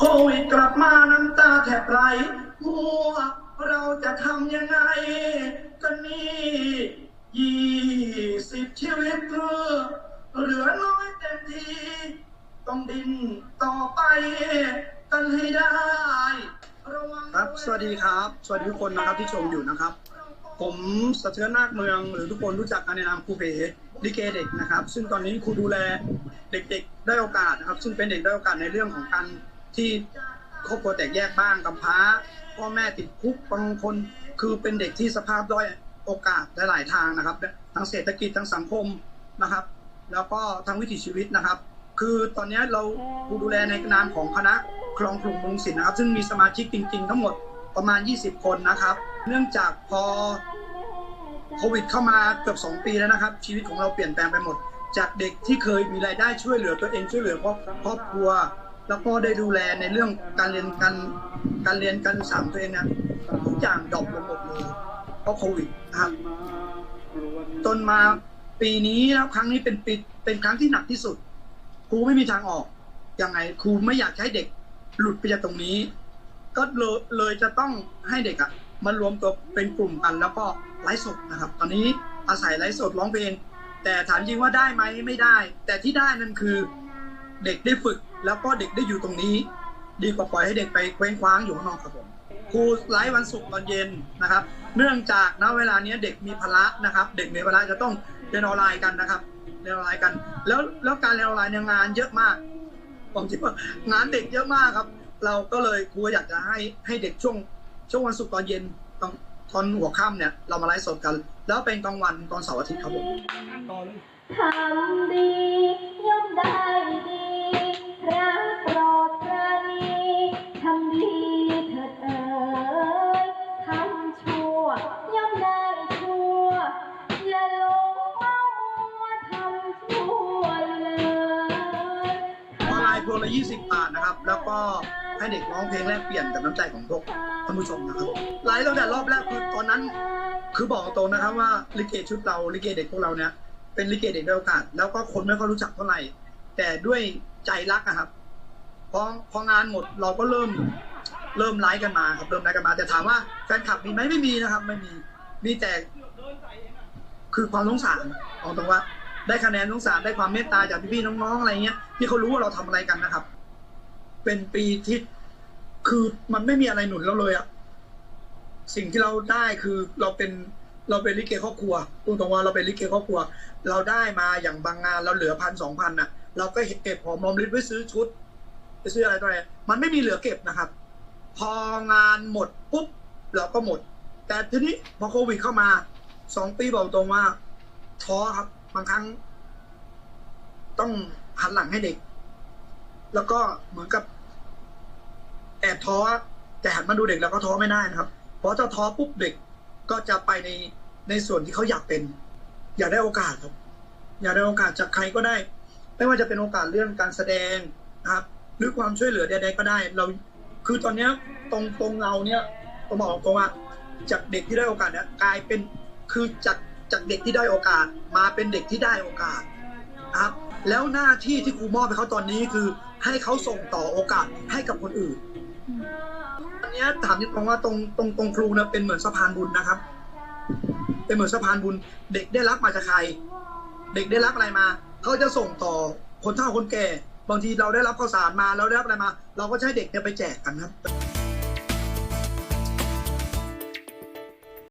โควิดกลับมาน้ำตาแทบไหลมัวเราจะทำยังไง กันนี่ยี่สิบชีวิตเธอเหลือน้อยเต็มทีต้องดิ้นต่อไปกันให้ได้รครับ สวัสดีครับ สวัสดีทุกคนนะครับที่ชมอยู่นะครับ ผมสะเทือนนาคเมือง หรือทุกคนรู้จักกันในนามครูเพลิเกเด็กนะครับ ซึ่งตอนนี้ครูดูแลเด็กๆได้โอกาสนะครับ ซึ่งเป็นเด็กได้โอกาสในเรื่องของการ ที่ครอบครัวแตกแยกบ้างกำพร้าพ่อแม่ติดคุกบางคนคือเป็นเด็กที่สภาพด้อยโอกาสหลายทางนะครับทั้งเศรษฐกิจทั้งสังคมนะครับ แล้วก็ทั้งวิถีชีวิตนะครับ คือตอนนี้เราครูดูแลในนามของคณะคลองกลุ่มมุงศิลป์นะครับ ซึ่งมีสมาชิกจริง ๆ ทั้งหมดประมาณ 20 คนนะครับ เนื่องจากพอโควิดเข้ามาเกือบ2 ปีแล้วนะครับ ชีวิตของเราเปลี่ยนแปลงไปหมด จากเด็กที่เคยมีรายได้ช่วยเหลือตัวเองช่วยเหลือครอบครอบครัว แล้วก็ได้ดูแลในเรื่องการเรียนการการเรียนการศึกษาของตัวเองนะทุกอย่างดรอปลงหมดเลยเพราะโควิดนะครับจนมาปีนี้แล้วครั้งนี้เป็นปีเป็นครั้งที่หนักที่สุด ครูไม่มีทางออกยังไงครูไม่อยากให้เด็กหลุดไปจากตรงนี้ ก็เลยเลยจะต้องให้เด็กอะมารวมตัวเป็นกลุ่มกัน แล้วก็ไลฟ์สดนะครับ ตอนนี้อาศัยไลฟ์สดร้องเพลงแต่ถามจริงว่าได้ไหมไม่ได้ แต่ที่ได้นั่นคือ เด็กได้ฝึก แล้วก็เด็กได้อยู่ตรงนี้ ดีกว่าปล่อยให้เด็กไปเคว้งคว้างอยู่ข้างนอกครับผมครูไลฟ์วันศุกร์ตอนเย็นนะครับ เนื่องจากณเวลานี้เด็กมีภาระนะครับ เด็กมีภาระจะต้องเรียนออนไลน์กันนะครับเรียนออนไลน์กัน แล้วแล้วการเรียนออนไลน์เนี่ยงานเยอะมากผมคิดว่างานเด็กเยอะมากครับ เราก็เลยครูอยากจะให้ให้เด็กช่วง ช่วงวันศุกร์ตอนเย็นตอนตอนหัวค่ำเนี่ยเรามาไลฟ์สดกัน แล้วเป็นกลางวันตอนเสาร์อาทิตย์ครับผมตอเลยทำดีย่อมได้ดี รักโปรดปรานีทำดีเถิดเอ่ยทำชั่วย่อมได้ชั่ว อย่าหลงเมามัวทำชั่วเลยออนไลน์พวงละ20บาทนะครับ แล้วก็ให้เด็กร้องเพลงแลกเปลี่ยนกับน้ำใจของพวกท่านผู้ชมนะครับไลฟ์ตั้งแต่รอบแรกคือตอนนั้น คือบอกตรงนะครับว่าลิเกชุดเราลิเกเด็กพวกเราเนี่ยเป็นลิเกเด็กได้โอกาส แล้วก็คนไม่ค่อยรู้จักเท่าไหร่ แต่ด้วย ใจรักอะครับพอพองานหมดเราก็เริ่ม เริ่มไลฟ์กันมาครับเริ่มไลฟ์กันมา แต่ถามว่าแฟนคลับมีไหมไม่มีนะครับ ไม่มีมีแต่คือความสงสารเอาตรงว่า ได้คะแนนสงสารได้ความเมตตาจากพี่ๆน้องๆอะไรเงี้ยที่เขารู้ว่าเราทำอะไรกันนะครับ เป็นปีที่คือมันไม่มีอะไรหนุนเราเลยอะสิ่งที่เราได้คือเราเป็นเราเป็นลิเกครอบครัวพูดตรงว่าเราเป็นลิเกครอบครัว เราได้มาอย่างบางงานเราเหลือพันสองพันน่ะ เราก็เก็บหอมรอมริบไว้ซื้อชุดไปซื้ออะไรต่ออะไรมันไม่มีเหลือเก็บนะครับ พองานหมดปุ๊บเราก็หมด แต่ทีนี้พอโควิดเข้ามาสองปีบอกตรงว่าท้อครับบางครั้ง ต้องหันหลังให้เด็ก แล้วก็เหมือนกับ แอบท้อแต่หันมาดูเด็กแล้วก็ท้อไม่ได้นะครับ เพราะถ้าท้อปุ๊บเด็กก็จะไปในในส่วนที่เขาอยากเป็น อยากได้โอกาสครับ อยากได้โอกาสจากใครก็ได้ ไม่ว่าจะเป็นโอกาสเรื่องการแสดงนะครับ หรือความช่วยเหลือใดๆก็ได้ เราคือตอนเนี้ตรงตรงเราเนี่ยต้องบอกตรงว่าจากเด็กที่ได้โอกาสเนี่ยกลายเป็นคือจากจากเด็กที่ได้โอกาส มาเป็นเด็กที่ได้โอกาสนะครับ แล้วหน้าที่ที่ครูมอบให้เขาตอนนี้คือให้เขาส่งต่อโอกาสให้กับคนอื่นอันนี้ถามนิดนึงว่าตรงตรงตรงครูนะเป็นเหมือนสะพานบุญนะครับ เป็นเหมือนสะพานบุญ เด็กได้รับมาจากใคร เด็กได้รับอะไรมา เขาจะส่งต่อคนเฒ่าคนแก่บางทีเราได้รับข้าวสารมาเราได้รับอะไรมาเราก็จะให้เด็กเนี่ยไปแจกกันครับ